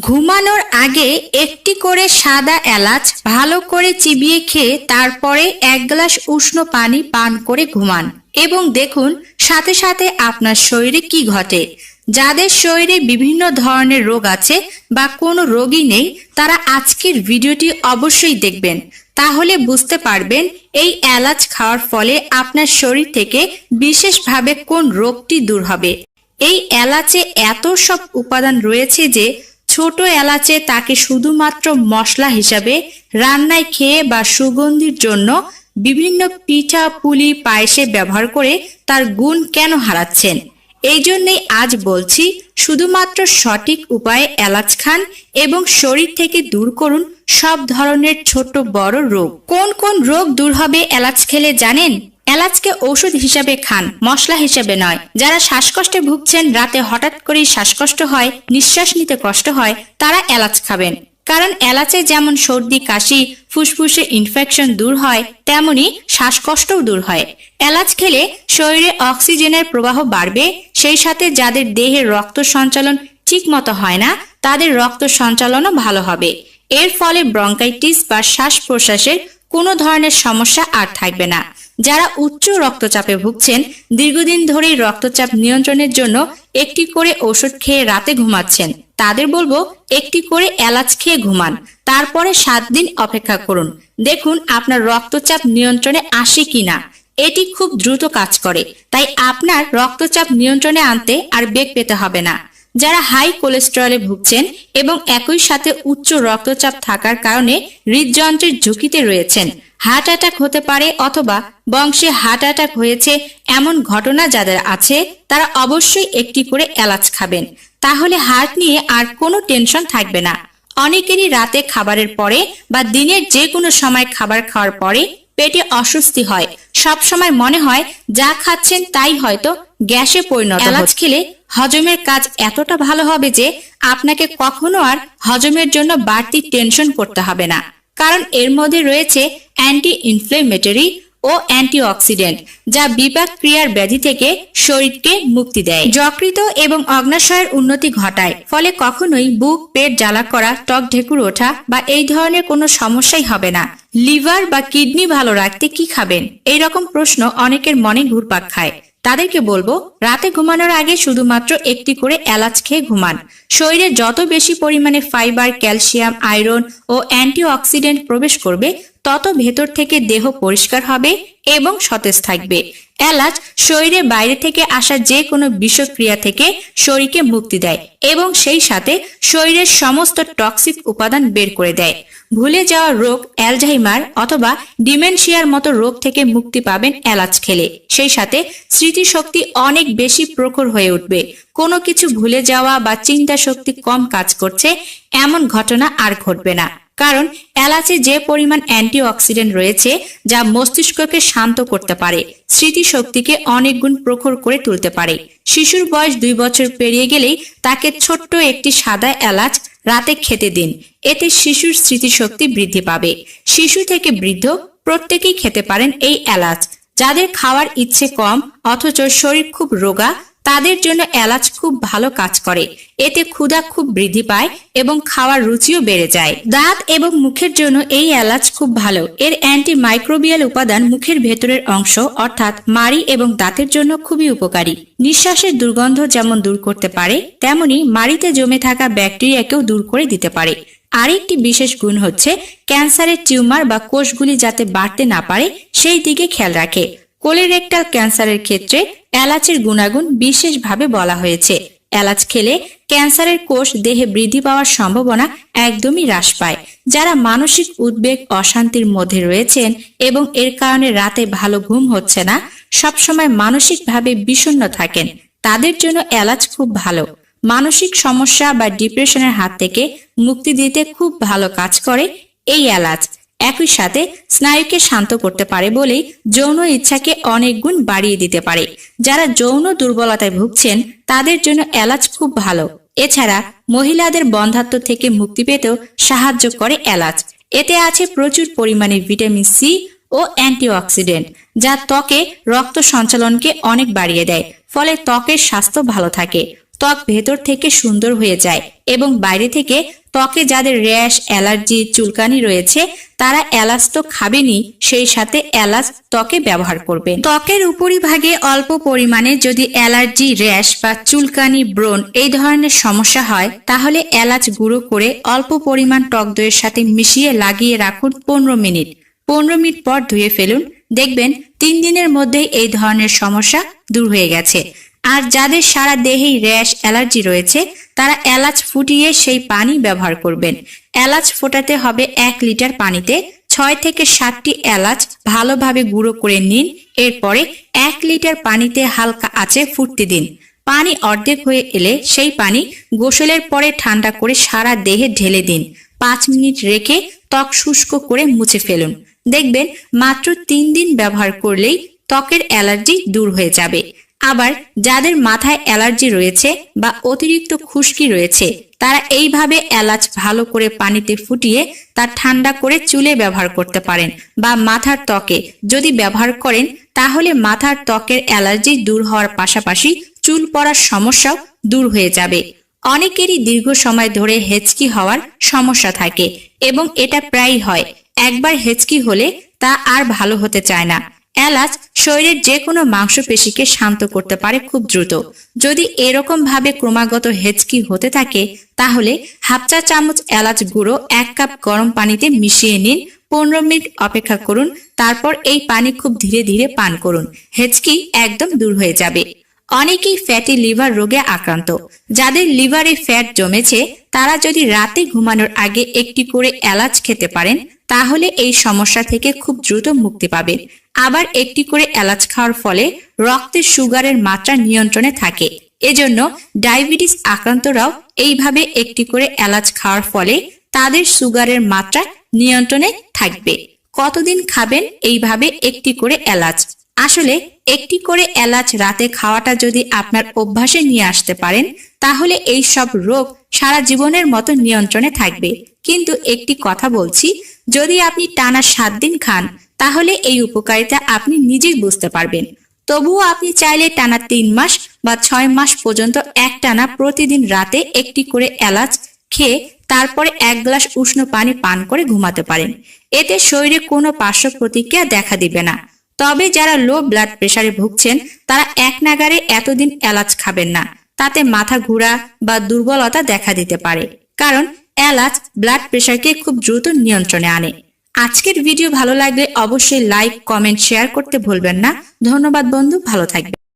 ঘুমানোর আগে একটি করে সাদা এলাচ ভালো করে চিবিয়ে খেয়ে তারপরে এক গ্লাস উষ্ণ পানি পান করে ঘুমান। এবং দেখুন, সাথে সাথে আপনার শরীরে কি ঘটে। যাদের শরীরে বিভিন্ন ধরনের রোগ আছে বা কোনো রোগই নেই, তারা আজকের ভিডিওটি অবশ্যই দেখবেন। তাহলে বুঝতে পারবেন, এই এলাচ খাওয়ার ফলে আপনার শরীর থেকে বিশেষভাবে কোন রোগটি দূর হবে। এই এলাচে এত সব উপাদান রয়েছে যে ছোট এলাচে তাকে শুধুমাত্র মশলা হিসাবে রান্নায় খেয়ে বা সুগন্ধির জন্য বিভিন্ন পিঠা, পুলি, পায়েসে ব্যবহার করে তার গুণ কেন হারাচ্ছেন? এই জন্যই আজ বলছি, শুধুমাত্র সঠিক উপায়ে এলাচ খান এবং শরীর থেকে দূর করুন সব ধরনের ছোট বড় রোগ। কোন কোন রোগ দূর হবে এলাচ খেলে জানেন? এলাচকে ঔষধ হিসাবে খান, মশলা হিসেবে নয়। যারা শ্বাসকষ্টে ভুগছেন, রাতে হঠাৎ করেই শ্বাসকষ্ট হয়, নিঃশ্বাস নিতে কষ্ট হয়, তারা এলাচ খাবেন। কারণ এলাচে যেমন সর্দি, কাশি, ফুসফুসে ইনফেকশন দূর হয়, তেমনি শ্বাসকষ্টও দূর হয়। এলাচ খেলে শরীরে অক্সিজেনের প্রবাহ বাড়বে, সেই সাথে যাদের দেহের রক্ত সঞ্চালন ঠিক মতো হয় না, তাদের রক্ত সঞ্চালনও ভালো হবে। এর ফলে ব্রঙ্কাইটিস বা শ্বাস প্রশ্বাসের কোনো ধরনের সমস্যা আর থাকবে না। যারা উচ্চ রক্তচাপে ভুগছেন, দীর্ঘদিন ধরেই রক্তচাপ নিয়ন্ত্রণের জন্য একটি করে ওষুধ খেয়ে রাতে ঘুমাচ্ছেন। তাদের বলব, একটি করে এলাচ খেয়ে ঘুমান। তারপরে সাত দিন অপেক্ষা করুন। দেখুন আপনার রক্তচাপ নিয়ন্ত্রণে আসে কিনা। এটি খুব দ্রুত কাজ করে। তাই আপনার রক্তচাপ নিয়ন্ত্রণে আনতে আর বেগ পেতে হবে না। যারা হাই কোলেস্টেরলে ভুগছেন এবং একই সাথে উচ্চ রক্তচাপ থাকার কারণে হৃদযন্ত্রের ঝুঁকিতে রয়েছেন। হার্ট অ্যাটাক হতে পারে অথবা বংশে হার্ট অ্যাটাক হয়েছে এমন ঘটনা যাদের আছে তারা অবশ্যই একটি করে এলাচ খাবেন। তাহলে হার্ট নিয়ে আর কোনো টেনশন থাকবে না। অনেকেরই রাতে খাবারের পরে বা দিনের যে কোনো সময় খাবার খাওয়ার পরে পেটে অস্বস্তি হয়। সব সময় মনে হয় যা খাচ্ছেন তাই হয়তো গ্যাসে পরিণত এলাচ খেলে হজমের কাজ এতটা ভালো হবে যে আপনাকে কখনো আর হজমের জন্য বাড়তি টেনশন করতে হবে না। কারণ এর মধ্যে রয়েছে অ্যান্টি ইনফ্লেমেটরি ও অ্যান্টিঅক্সিডেন্ট যা বিপাক ক্রিয়ার ব্যাধি থেকে শরীরকে মুক্তি দেয়। যকৃত এবং অগ্নাশয়ের উন্নতি ঘটায়, ফলে কখনোই বুক, পেট জ্বালা করা টক ঢেকুর ওঠা বা এই ধরনের কোনো সমস্যাই হবে না। লিভার বা কিডনি ভালো রাখতে কি খাবেন? এই রকম প্রশ্ন অনেকের মনে ঘুরপাক খায়। তাদেরকে বলব, রাতে ঘুমানোর আগে শুধুমাত্র একটি করে এলাচ খেয়ে ঘুমান। শরীরে যত বেশি পরিমাণে ফাইবার, ক্যালসিয়াম, আয়রন ও অ্যান্টিঅক্সিডেন্ট প্রবেশ করবে তত ভেতর থেকে দেহ পরিষ্কার হবে এবং সতেজ থাকবে। এলাচ শরীরে বাইরে থেকে আসা যে কোনো বিষক্রিয়া থেকে শরীরকে মুক্তি দেয় এবং সেই সাথে শরীরের সমস্ত টক্সিক উপাদান বের করে দেয়। ভুলে যাওয়া রোগ অ্যালঝাইমার অথবা ডিমেনশিয়ার মতো রোগ থেকে মুক্তি পাবেন এলাচ খেলে। সেই সাথে স্মৃতিশক্তি অনেক বেশি প্রখর হয়ে উঠবে। কোনো কিছু ভুলে যাওয়া বা চিন্তা শক্তি কম কাজ করছে, এমন ঘটনা আর ঘটবে না। কারণ এলাচে যে পরিমাণ অ্যান্টিঅক্সিডেন্ট রয়েছে যা মস্তিষ্ককে শান্ত করতে পারে, স্মৃতিশক্তিকে অনেক গুণ প্রখর করে তুলতে পারে। শিশুর বয়স দুই বছর পেরিয়ে গেলেই তাকে ছোট্ট একটি সাদা এলাচ রাতে খেতে দিন। এতে শিশুর স্মৃতিশক্তি বৃদ্ধি পাবে। শিশু থেকে বৃদ্ধ প্রত্যেকেই খেতে পারেন এই এলাচ। যাদের খাওয়ার ইচ্ছে কম, অথচ শরীর খুব রোগা তাদের জন্য এলাচ খুব ভালো কাজ করে। এতে ক্ষুধা খুব বৃদ্ধি পায় এবং খাওয়ার রুচিও বেড়ে যায়। দাঁত এবং মুখের জন্য এই এলাচ খুব ভালো। এর অ্যান্টি মাইক্রোবিয়াল উপাদান মুখের ভেতরের অংশ, অর্থাৎ মাড়ি এবং দাঁতের জন্য খুবই উপকারী। নিঃশ্বাসের দুর্গন্ধ যেমন দূর করতে পারে, তেমনি মাড়িতে জমে থাকা ব্যাকটেরিয়াকেও দূর করে দিতে পারে। আরেকটি বিশেষ গুণ হচ্ছে ক্যান্সারের টিউমার বা কোষগুলি যাতে বাড়তে না পারে, সেই দিকে খেয়াল রাখে। কোলেরেক্টাল ক্যান্সারের ক্ষেত্রে এলাচের গুণাগুণ বিশেষভাবে বলা হয়েছে। এলাচ খেলে ক্যান্সারের কোষ দেহে বৃদ্ধি পাওয়ার সম্ভাবনা একদমই হ্রাস পায়। যারা মানসিক উদ্বেগ, অশান্তির মধ্যে রয়েছেন এবং এর কারণে রাতে ভালো ঘুম হচ্ছে না, সবসময় মানসিকভাবে বিষণ্ণ থাকেন। তাদের জন্য এলাচ খুব ভালো। মানসিক সমস্যা বা ডিপ্রেশনের হাত থেকে মুক্তি দিতে খুব ভালো কাজ করে এই এলাচ। একই সাথে স্নায়ুকে শান্ত করতে পারে বলেই যৌন ইচ্ছাকে অনেক গুণ বাড়িয়ে দিতে পারে। যারা যৌন দুর্বলতায় ভুগছেন, তাদের জন্য এলাচ খুব ভালো। এছাড়া মহিলাদের বন্ধাত্ব থেকে মুক্তি পেতেও সাহায্য করে এলাচ। এতে আছে প্রচুর পরিমাণে ভিটামিন সি ও অ্যান্টিঅক্সিডেন্ট, যা ত্বকে রক্ত সঞ্চালনকে অনেক বাড়িয়ে দেয়, ফলে ত্বকের স্বাস্থ্য ভালো থাকে। ত্বক ভেতর থেকে সুন্দর হয়ে যায় এবং বাইরে থেকে ত্বকে যাদের র্যাশ, অ্যালার্জি, চুলকানি রয়েছে, তারা এলাচ তো খাবেনই, সেই সাথে এলাচ ত্বকে ব্যবহার করবেন। ত্বকের উপরিভাগে অল্প পরিমাণে যদি অ্যালার্জি, র্যাশ বা চুলকানি, ব্রণ এই ধরনের সমস্যা হয়, তাহলে এলাচ গুঁড়ো করে অল্প পরিমাণ টক দইয়ের সাথে মিশিয়ে লাগিয়ে রাখুন পনেরো মিনিট। পনেরো মিনিট পর ধুয়ে ফেলুন। দেখবেন তিন দিনের মধ্যেই এই ধরনের সমস্যা দূর হয়ে গেছে। আর যাদের সারা দেহেই র্যাশ, অ্যালার্জি রয়েছে, তারা এলাচ ফুটিয়ে সেই পানি ব্যবহার করবেন। এলাচ ফোটাতে হবে এক লিটার পানিতে। ছয় থেকে সাতটি এলাচ ভালোভাবে গুঁড়ো করে নিন। এরপরে এক লিটার পানিতে হালকা আঁচে ফুটতে দিন। পানি অর্ধেক হয়ে এলে সেই পানি গোসলের পরে ঠান্ডা করে সারা দেহে ঢেলে দিন। পাঁচ মিনিট রেখে ত্বক শুষ্ক করে মুছে ফেলুন। দেখবেন মাত্র তিন দিন ব্যবহার করলেই ত্বকের অ্যালার্জি দূর হয়ে যাবে। আবার যাদের মাথায় অ্যালার্জি রয়েছে বা অতিরিক্ত খুশকি রয়েছে, তারা এইভাবে এলাচ ভালো করে পানিতে ফুটিয়ে তা ঠান্ডা করে চুলে ব্যবহার করতে পারেন বা মাথার ত্বকে। যদি ব্যবহার করেন, তাহলে মাথার ত্বকের অ্যালার্জি দূর হওয়ার পাশাপাশি চুল পড়ার সমস্যাও দূর হয়ে যাবে। অনেকেরই দীর্ঘ সময় ধরে হেঁচকি হওয়ার সমস্যা থাকে এবং এটা প্রায়ই হয়। একবার হেঁচকি হলে তা আর ভালো হতে চায় না। এলাচ শরীরের যে কোনো মাংসপেশিকে শান্ত করতে পারে খুব দ্রুত। যদি এরকম ভাবে ক্রমাগত হেঁচকি হতে থাকে, তাহলে হাফ চা চামচ এলাচ গুঁড়ো, এক কাপ গরম পানিতে মিশিয়ে নিন, পনেরো মিনিট অপেক্ষা করুন, তারপর এই পানি খুব ধীরে ধীরে পান করুন। হেঁচকি একদম দূর হয়ে যাবে। অনেকেই ফ্যাটি লিভার রোগে আক্রান্ত। যাদের লিভারে ফ্যাট জমেছে, তারা যদি রাতে ঘুমানোর আগে একটি করে এলাচ খেতে পারেন, তাহলে এই সমস্যা থেকে খুব দ্রুত মুক্তি পাবেন। আবার একটি করে এলাচ খাওয়ার ফলে রক্তে সুগারের মাত্রা নিয়ন্ত্রণে থাকে। এজন্য ডায়াবেটিস আক্রান্তরাও এইভাবে একটি করে এলাচ খাওয়ার ফলে তাদের সুগারের মাত্রা নিয়ন্ত্রণে থাকবে। কতদিন খাবেন? এইভাবে একটি করে এলাচ। আসলে একটি করে এলাচ রাতে খাওয়াটা যদি আপনার অভ্যাসে নিয়ে আসতে পারেন, তাহলে এই সব রোগ সারা জীবনের মতো নিয়ন্ত্রণে থাকবে। কিন্তু একটি কথা বলছি, যদি আপনি টানা সাত দিন খান তাহলে এই উপকারিতা আপনি নিজেই বুঝতে পারবেন। তবুও আপনি চাইলে টানা তিন মাস বা ছয় মাস পর্যন্ত এক টানা প্রতিদিন রাতে একটি করে এলাচ খেয়ে তারপরে এক গ্লাস উষ্ণ পানি পান করে ঘুমাতে পারেন। এতে শরীরে কোনো পার্শ্ব প্রতিক্রিয়া দেখা দিবে না। তবে যারা লো ব্লাড প্রেসারে ভুগছেন, তারা এক নাগারে এতদিন এলাচ খাবেন না। তাতে মাথা ঘোরা বা দুর্বলতা দেখা দিতে পারে। কারণ এলাচ ব্লাড প্রেশারকে খুব দ্রুত নিয়ন্ত্রণে আনে। আজকের ভিডিও ভালো লাগলে অবশ্যই লাইক কমেন্ট শেয়ার করতে ভুলবেন না। ধন্যবাদ বন্ধু, ভালো থাকবে